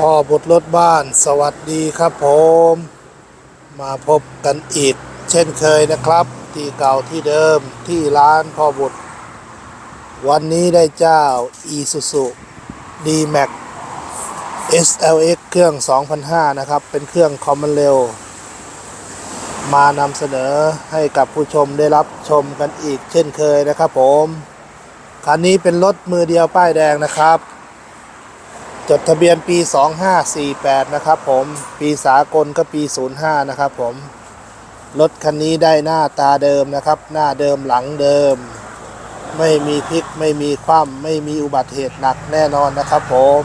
พ่อบทรถบ้านสวัสดีครับผม มาพบกันอีก เช่นเคยนะครับ ที่เก่าที่เดิมที่ร้านพ่อบุตร วันนี้ได้เจ้า Isuzu D-Max SLX เครื่อง 2005 นะครับ เป็นเครื่องคอมมอนเร็วมานำเสนอให้กับผู้ชมได้รับชมกันอีก เช่นเคยนะครับผม คันนี้เป็นรถมือเดียวป้ายแดงนะครับ จดทะเบียนปี 2548 นะครับผมปีสากลก็ปี 05 นะครับผมรถคันนี้ได้หน้าตาเดิมนะครับ หน้าเดิมหลังเดิม ไม่มีพลิกไม่มีคว่ำไม่มีอุบัติเหตุหนักแน่นอนนะครับผม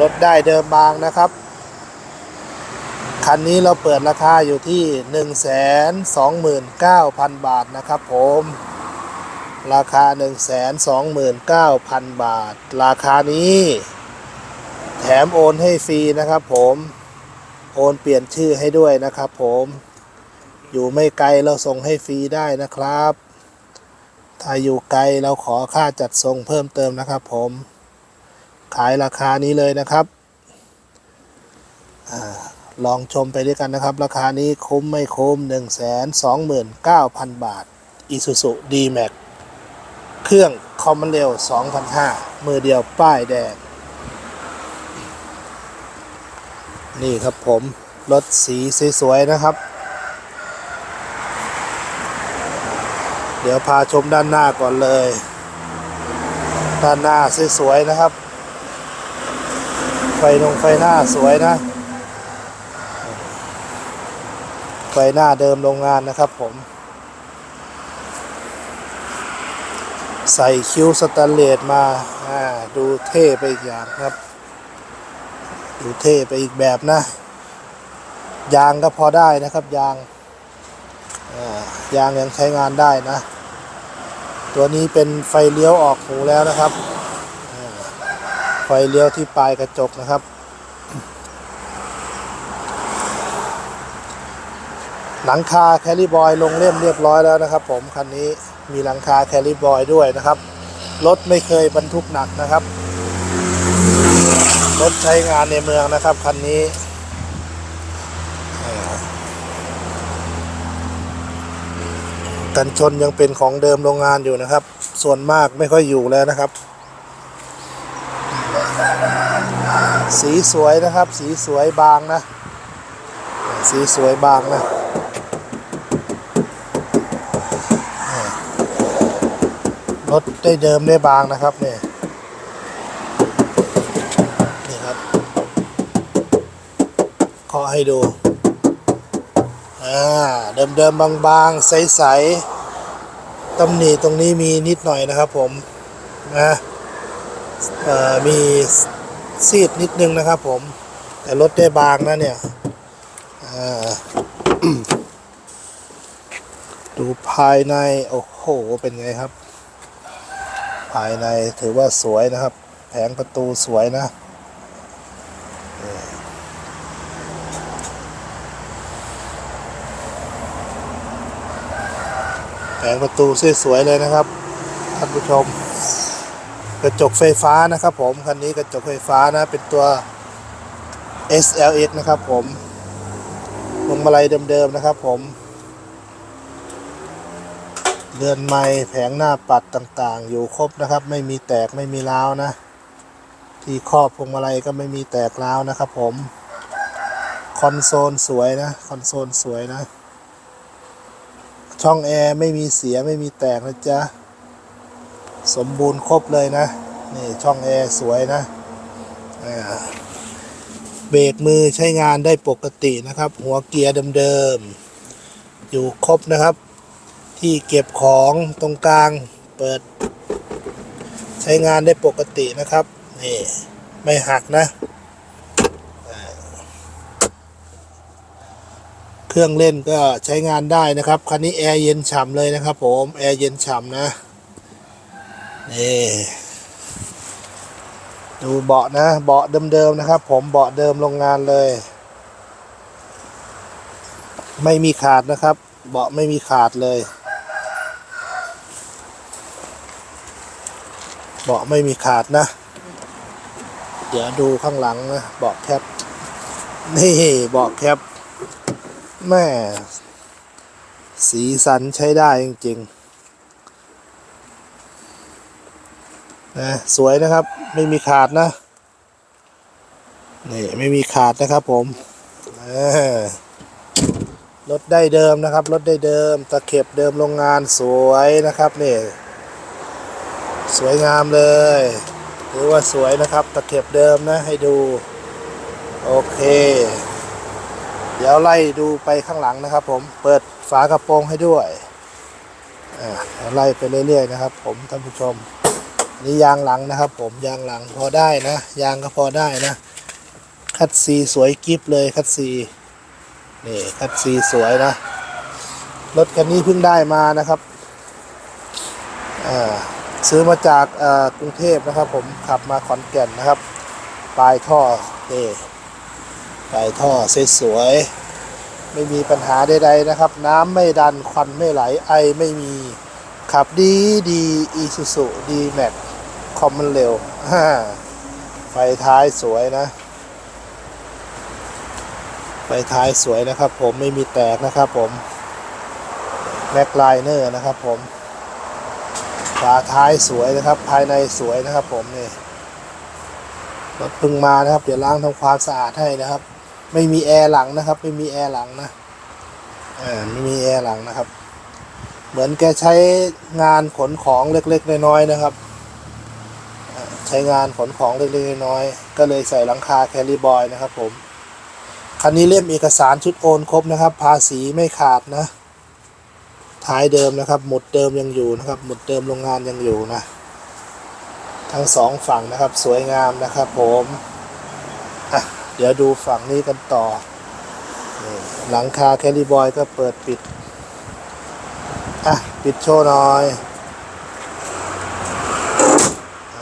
รถได้เดิมบางนะครับ คันนี้เราเปิดราคาอยู่ที่ 129,000 บาทนะครับผมราคา 129,000 บาท ราคานี้ ถมโอนให้ฟรีนะครับ ผมโอนเปลี่ยนชื่อให้ด้วยนะครับ ผมอยู่ไม่ไกลเราส่งให้ฟรีได้นะครับ ถ้าอยู่ไกลเราขอค่าจัดส่งเพิ่มเติมนะครับ ผม ขายราคานี้เลยนะครับอลองชมไปด้วยกันนะครับ ราคานี้คุ้มไม่คุ้ม 1 2 9 0 0 0 บาท Isuzu D-Max เครื่องคอมมอนเร็ว2005 มือเดียวป้ายแดง นี่ครับผมรถสีสวยๆนะครับ เดี๋ยวพาชมด้านหน้าก่อนเลย ด้านหน้าสวยๆนะครับ ไฟนงไฟหน้าสวยนะ ไฟหน้าเดิมโรงงานนะครับผม ใส่คิ้วสแตนเลสมาอ่าดูเท่ไปอีกอย่างครับ ดูเท่ไปอีกแบบนะ ยางก็พอได้นะครับยางยางยังใช้งานได้นะ ตัวนี้เป็นไฟเลี้ยวออกหูแล้วนะครับ ไฟเลี้ยวที่ปลายกระจกนะครับ หลังคาแคลิบอยลงเล่มเรียบร้อยแล้วนะครับ ผมคันนี้มีหลังคาแคลิบอยด้วยนะครับ รถไม่เคยบรรทุกหนักนะครับ รถใช้งานในเมืองนะครับ คันนี้กันชนยังเป็นของเดิมโรงงานอยู่นะครับ ส่วนมากไม่ค่อยอยู่แล้วนะครับ สีสวยนะครับ สีสวยบางนะ สีสวยบางนะรถได้เดิมได้บางนะครับเนี่ย ให้ดูอ่าเดิมๆบางๆ ใสๆตำหนิตรงนี้มีนิดหน่อยนะครับผมนะเอ่อมีซีดนิดนึงนะครับผม แต่รถได้บางนะเนี่ยดูภายใน โอ้โห เป็นไงครับ ภายในถือว่าสวยนะครับ แผงประตูสวยนะ งประตูสวยๆเลยนะครับท่านผู้ชม กระจกไฟฟ้านะครับ ผมคันนี้กระจกไฟฟ้านะเป็นตัว SLX นะครับผมพวงมาลัยเดิมๆนะครับ ผมเรือนไม้แผงหน้าปัดต่างๆ อยู่ครบนะครับ ไม่มีแตกไม่มีร้าวนะ ที่ครอบพวงมาลัยก็ไม่มีแตกร้าวนะครับ ผม คอนโซลสวยนะ คอนโซลสวยนะ ช่องแอร์ไม่มีเสียไม่มีแตกนะจ๊ะ สมบูรณ์ครบเลยนะ นี่ช่องแอร์สวยนะเบรกมือใช้งานได้ปกตินะครับ หัวเกียร์เดิมๆ อยู่ครบนะครับ ที่เก็บของตรงกลางเปิด ใช้งานได้ปกตินะครับ นี่ ไม่หักนะ เครื่องเล่นก็ใช้งานได้นะครับคันนี้แอร์เย็นฉ่ำเลยนะครับ ผมแอร์เย็นฉ่ำนะนี่ดูเบาะนะเบาะเดิมๆนะครับ ผมเบาะเดิมโรงงานเลย ไม่มีขาดนะครับ เบาะไม่มีขาดเลย เบาะไม่มีขาดนะ เดี๋ยวดูข้างหลังนะเบอกแคปนี่เบอกแคป แม่สีสันใช้ได้จริงๆนะสวยนะครับ ไม่มีขาดนะนี่ไม่มีขาดนะครับผมรถได้เดิมนะครับรถได้เดิม ตะเข็บเดิมโรงงานสวยนะครับนี่สวยงามเลยหรือว่าสวยนะครับ ตะเข็บเดิมนะให้ดู โอเค เดี๋ยวไล่ดูไปข้างหลังนะครับ ผมเปิดฝากระโปรงให้ด้วยอ่าไล่ไปเรื่อยๆนะครับ ผมท่านผู้ชมนี่ยางหลังนะครับ ผมยางหลังพอได้นะ ยางก็พอได้นะ คัดซีสวยกิฟเลยคัดซีนี่คัดซีสวยนะรถคันนี้เพิ่งได้มานะครับอ่าซื้อมาจากอ่อกรุงเทพนะครับ ผมขับมาขอนแก่นนะครับ ปลายท่อนี่ ปลายท่อสวยๆไม่มีปัญหาใดๆนะครับ น้ำไม่ดันควันไม่ไหลไอไม่มีขับดีดีอีซูซูดีแม็กคอมมันเร็วไฟท้ายสวยนะไฟท้ายสวยนะครับ ผมไม่มีแตกนะครับผมแม็กไลเนอร์นะครับผมฝาท้ายสวยนะครับ ภายในสวยนะครับ ผมนี่รถเพิ่งมานะครับ เดี๋ยวล้างทำความสะอาดให้นะครับ ไม่มีแอร์หลังนะครับ ไม่มีแอร์หลังนะอ่าไม่มีแอร์หลังนะครับ เหมือนแกใช้งานขนของเล็กๆน้อยๆนะครับใช้งานขนของเล็กๆน้อยๆก็เลยใส่หลังคาแคลิบอยนะครับ ผมคันนี้เล่มเอกสารชุดโอนครบนะครับ ภาษีไม่ขาดนะ ท้ายเดิมนะครับ หมุดเดิมยังอยู่นะครับ หมุดเดิมโรงงานยังอยู่นะ ทั้งสองฝั่งนะครับ สวยงามนะครับ ผมอะ เดี๋ยวดูฝั่งนี้กันต่อ หลังคาแคลิบอยก็เปิดปิด อะ ปิดโชว์หน่อยอ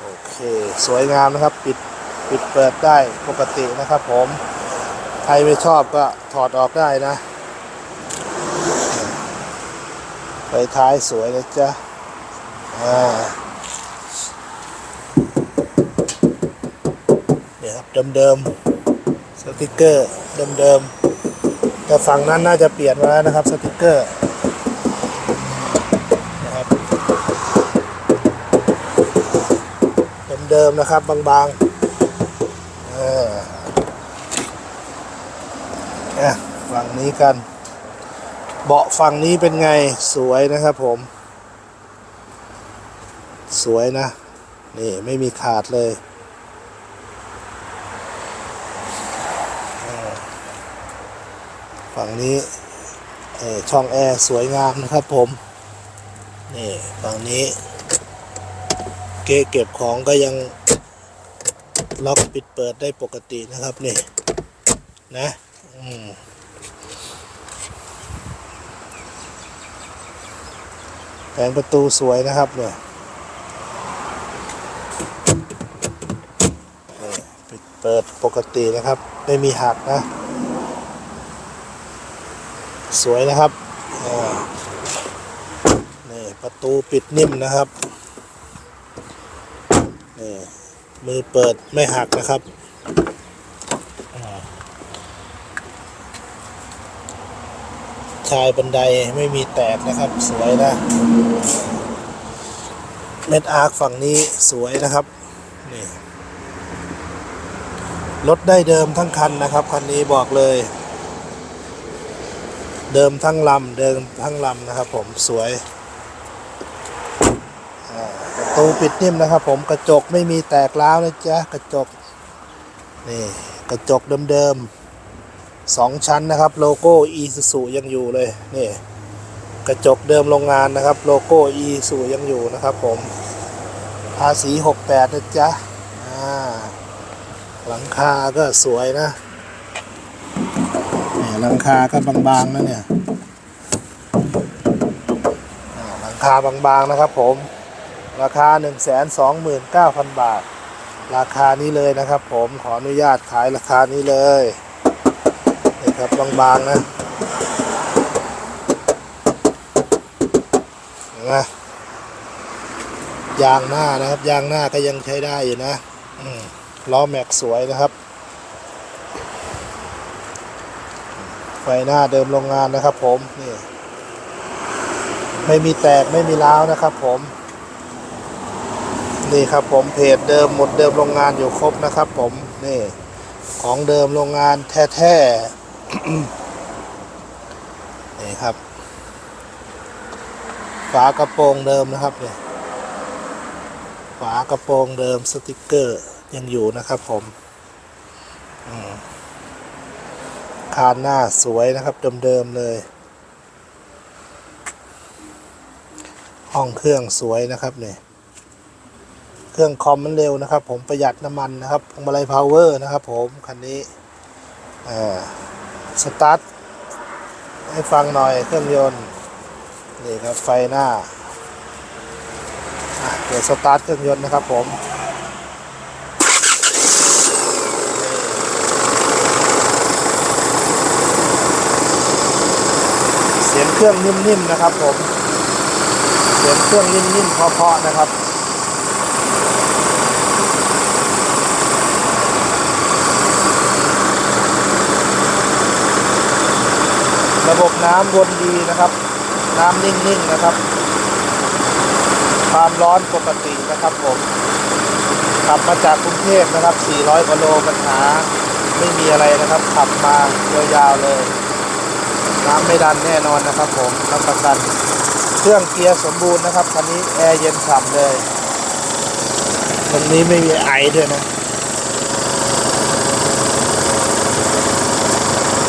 โอเค สวยงามนะครับ ปิด ปิดเปิดได้ปกตินะครับผม ใครไม่ชอบก็ถอดออกได้นะไฟท้ายสวยนะจ๊ะ อ่า เดิมๆสติกเกอร์เดิมๆแต่ฝั่งนั้นน่าจะเปลี่ยนมาแล้วนะครับสติกเกอร์นะครับเดิมๆนะครับบางๆเอออะฝั่งนี้กัน เบาะฝั่งนี้เป็นไงสวยนะครับผม สวยนะ นี่ไม่มีขาดเลยเออ ฝั่งนี้ช่องแอร์สวยงามนะครับผม นี่ฝั่งนี้ เกเก็บของก็ยังล็อกปิดเปิดได้ปกตินะครับนี่นะอืมแผงประตูสวยนะครับเนี่ยปิดเปิดปกตินะครับ ไม่มีหักนะ สวยนะครับนี่ประตูปิดนิ่มนะครับนี่มือเปิดไม่หักนะครับอ่าชายบันไดไม่มีแตกนะครับ สวยนะเม็ดอาร์คฝั่งนี้สวยนะครับนี่รถได้เดิมทั้งคันนะครับ คันนี้บอกเลย เดิมทั้งลำเดิมทั้งลำนะครับ ผมสวยประตูปิดนิ่มนะครับ ผมกระจกไม่มีแตกร้าวนะจ๊ะกระจกนี่กระจกเดิมๆสองชั้นนะครับ โลโก้อีซูซูยังอยู่เลยนี่กระจกเดิมโรงงานนะครับ โลโก้อีซูยังอยู่นะครับ ผมภาษี 68นะจ๊ะหลังคาก็สวยนะ หลังคาก็บางๆนะเนี่ยหลังคาบางๆนะครับผม ราคา 129,000 บาท ราคานี้เลยนะครับผมขออนุญาตขายราคานี้เลยนี่ครับบางๆนะเห็นไหมยางหน้านะครับ ยางหน้าก็ยังใช้ได้อยู่นะล้อแม็กสวยนะครับ ฟหน้าเดิมโรงงานนะครับ ผมนี่ไม่มีแตกไม่มีร้าวนะครับ ผม นี่ครับผมเพจเดิมหมดเดิมโรงงานอยู่ครบนะครับ ผมนี่ ของเดิมโรงงานแท้ๆนี่ครับ ฝากระโปรงเดิมนะครับเนี่ยฝากระโปรงเดิมสติกเกอร์ยังอยู่นะครับ ผม อืม คานหน้าสวยนะครับ เดิมๆเลย ห้องเครื่องสวยนะครับเนี่ยเครื่องคอมมันเร็วนะครับ ผมประหยัดน้ำมันนะครับพวงมาลัยพาวเวอร์นะครับผม คันนี้อ่าสตาร์ทให้ฟังหน่อยเครื่องยนต์ นี่ครับไฟหน้าเดี๋ยวสตาร์ทเครื่องยนต์นะครับผม เสียงเครื่องนิ่มๆนะครับ ผม เสียงเครื่องนิ่มๆเพราะๆนะครับระบบน้ำวนดีนะครับ น้ำนิ่งๆนะครับ ความร้อนปกตินะครับผมขับมาจากกรุงเทพนะครับ 400กว่าโลปัญหา ไม่มีอะไรนะครับ ขับมายาวๆเลย น้ำไม่ดันแน่นอนนะครับผมรับประกัน เครื่องเกียร์สมบูรณ์นะครับคันนี้แอร์เย็นฉ่ำเลยตรงนี้ไม่มีไอด้วยนะ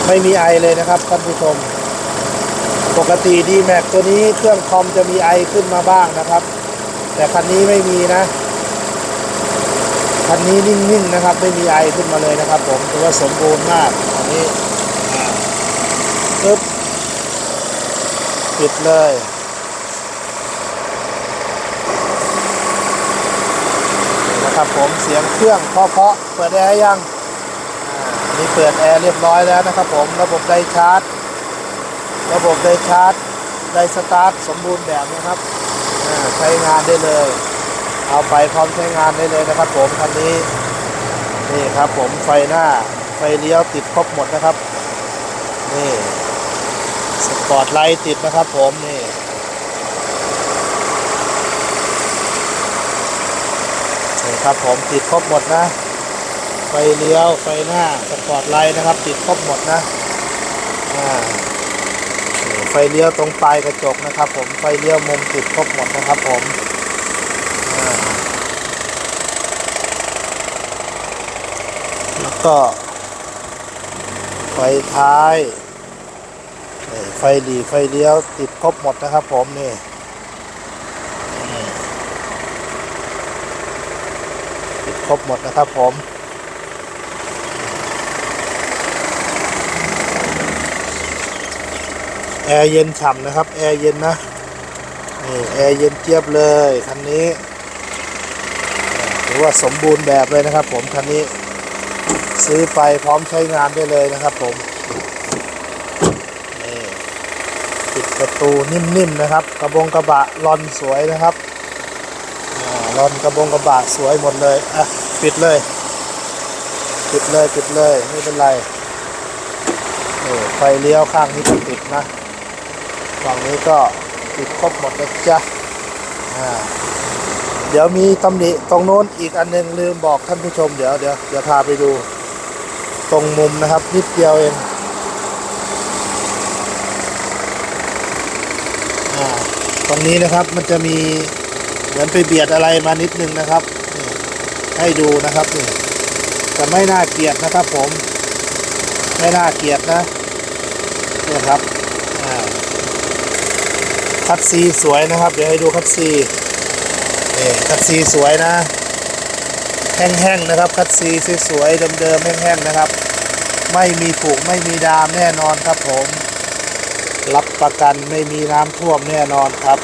ไม่มีไอเลยนะครับท่านผู้ชม ปกติดีแม็กตัวนี้เครื่องคอมจะมีไอขึ้นมาบ้างนะครับ แต่คันนี้ไม่มีนะคันนี้นิ่งๆนะครับ ไม่มีไอขึ้นมาเลยนะครับ ผมถือว่าสมบูรณ์มากอันนี้ ปึ๊บปิดเลย นะครับผมเสียงเครื่องเพาะๆเปิดแอร์ยังอันนี้เปิดแอร์เรียบร้อยแล้วนะครับผมระบบไดชาร์จ ระบบไดชาร์จไดสตาร์ทสมบูรณ์แบบนะครับใช้งานได้เลย เอาไปพร้อมใช้งานได้เลยนะครับผมคันนี้นี่ครับผมไฟหน้าไฟเลี้ยวติดครบหมดนะครับ นี่ ปอร์ตไลท์ติดนะครับผมนี่ นี่ครับผมติดครบหมดนะ ไฟเลี้ยวไฟหน้าสปอร์ตไลท์นะครับ ติดครบหมดนะอ่าไฟเลี้ยวตรงปลายกระจกนะครับ ผมไฟเลี้ยวมุมติดครบหมดนะครับผมแล้วก็ไฟท้าย ไฟหลีไฟเลี้ยวติดครบหมดนะครับผมนี่นี่ติดครบหมดนะครับผมแอร์เย็นฉ่ำนะครับแอร์เย็นนะนี่แอร์เย็นเจี๊ยบเลยคันนี้ถือว่าสมบูรณ์แบบเลยนะครับผมคันนี้ซื้อไปพร้อมใช้งานได้เลยนะครับผม ประตูนิ่มๆนะครับ กระบงกระบะลอนสวยนะครับอ่าลอนกระบงกระบะสวยหมดเลยอะปิดเลย ปิดเลยปิดเลยไม่เป็นไรนี่ไฟเลี้ยวข้างนี้ก็ติดนะฝั่งนี้ก็ติดครบหมดนะจ๊ะเดี๋ยวมีตำหนิตรงโน้นอีกอันหนึงลืมบอกท่านผู้ชมเดี๋ยวเดี๋ยวเดี๋ยวพาไปดู ตรงมุมนะครับนิดเดียวเอง อ่าตรงนี้นะครับมันจะมีเหมือนไปเบียดอะไรมานิดนึงนะครับนี่ให้ดูนะครับนี่แต่ไม่น่าเกลียดนะครับ ผม ไม่น่าเกลียดนะเนี่ครับคัดซีสวยนะครับ เดี๋ยวให้ดูคัดซีนี่คัดซีสวยนะ แห้งๆนะครับ คัดซีสวยๆเดิมๆแห้งๆนะครับ ไม่มีผุไม่มีดามแน่นอนครับผม รับประกันไม่มีน้ำท่วมแน่นอนครับ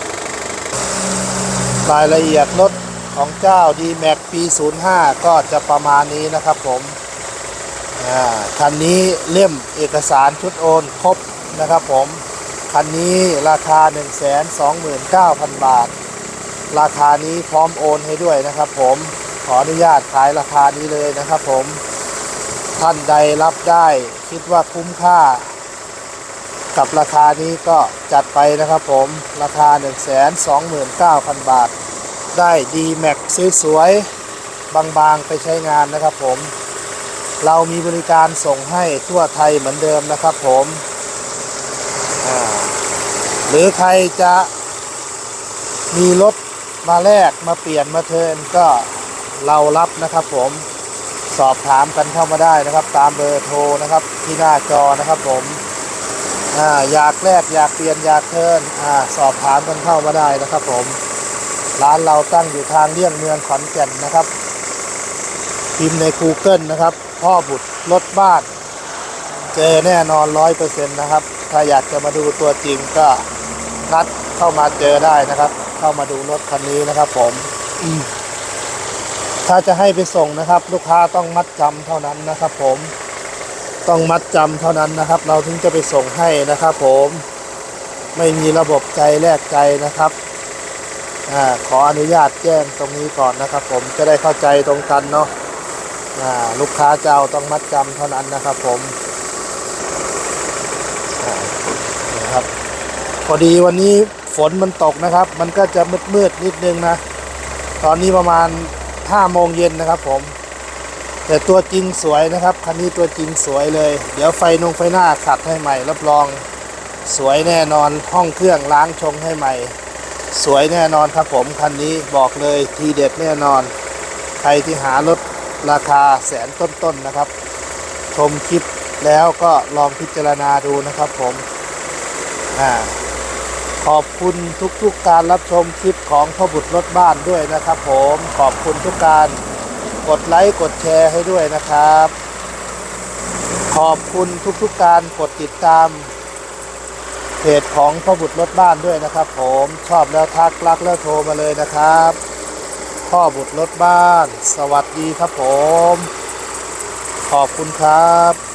รายละเอียดรถของเจ้า d m a x ปี 05 ก็จะประมาณนี้นะครับผมอ่าคันนี้เล่มเอกสารชุดโอนครบนะครับผม คันนี้ราคา 129,000 บาท ราคานี้พร้อมโอนให้ด้วยนะครับผมขออนุญาตขายราคานี้เลยนะครับผม ท่านใดรับได้คิดว่าคุ้มค่า กับราคานี้ก็จัดไปนะครับผมราคา 129,000 บาท ได้ดีแม็กสวยๆบางๆไปใช้งานนะครับผม เรามีบริการส่งให้ทั่วไทยเหมือนเดิมนะครับผมหรือใครจะมีรถมาแลกมาเปลี่ยนมาเทิร์นก็เรารับนะครับผมสอบถามกันเข้ามาได้นะครับ ตามเบอร์โทรนะครับที่หน้าจอนะครับผม อาอยากแลกอยากเปลี่ยนอยากเทิร์นอาสอบถามกันเข้ามาได้นะครับผม ร้านเราตั้งอยู่ทางเลี่ยงเมืองขอนแก่นนะครับ พิมพ์ใน Google นะครับ พ่อบุตรรถบ้าน เจอแน่นอนร้อยเปอร์เซ็นต์นะครับ ถ้าอยากจะมาดูตัวจริงก็นัดเข้ามาเจอได้นะครับ เข้ามาดูรถคันนี้นะครับผมมถ้าจะให้ไปส่งนะครับ ลูกค้าต้องมัดจำเท่านั้นนะครับผม ต้องมัดจำเท่านั้นนะครับ เราถึงจะไปส่งให้นะครับ ผมไม่มีระบบใจแลกใจนะครับอาขออนุญาตแจ้งตรงนี้ก่อนนะครับ ผมจะได้เข้าใจตรงกันเนาะอ่าลูกค้าเจ้าต้องมัดจำเท่านั้นนะครับ ผมนี่ครับพอดีวันนี้ฝนมันตกนะครับ มันก็จะมืดมืดๆนิดนึงนะ ตอนนี้ประมาณ5โมงเย็นนะครับผม แต่ตัวจริงสวยนะครับคันนี้ตัวจริงสวยเลย เดี๋ยวไฟนงไฟหน้าขัดให้ใหม่รับรองสวยแน่นอนห้องเครื่องล้างชงให้ใหม่ สวยแน่นอนครับผมคันนี้บอกเลยทีเด็ดแน่นอน ใครที่หารถราคาแสนต้นๆนะครับ ชมคลิปแล้วก็ลองพิจารณาดูนะครับผมอ่าขอบคุณทุกๆการรับชมคลิปของพ่อบุตรรถบ้านด้วยนะครับผมขอบคุณทุกการ กดไลค์กดแชร์ให้ด้วยนะครับ ขอบคุณทุกๆการกดติดตามเพจของพ่อบุตรรถบ้านด้วยนะครับ ผมชอบแล้วทักรักแล้วโทรมาเลยนะครับ พ่อบุตรรถบ้าน สวัสดีครับผม ขอบคุณครับ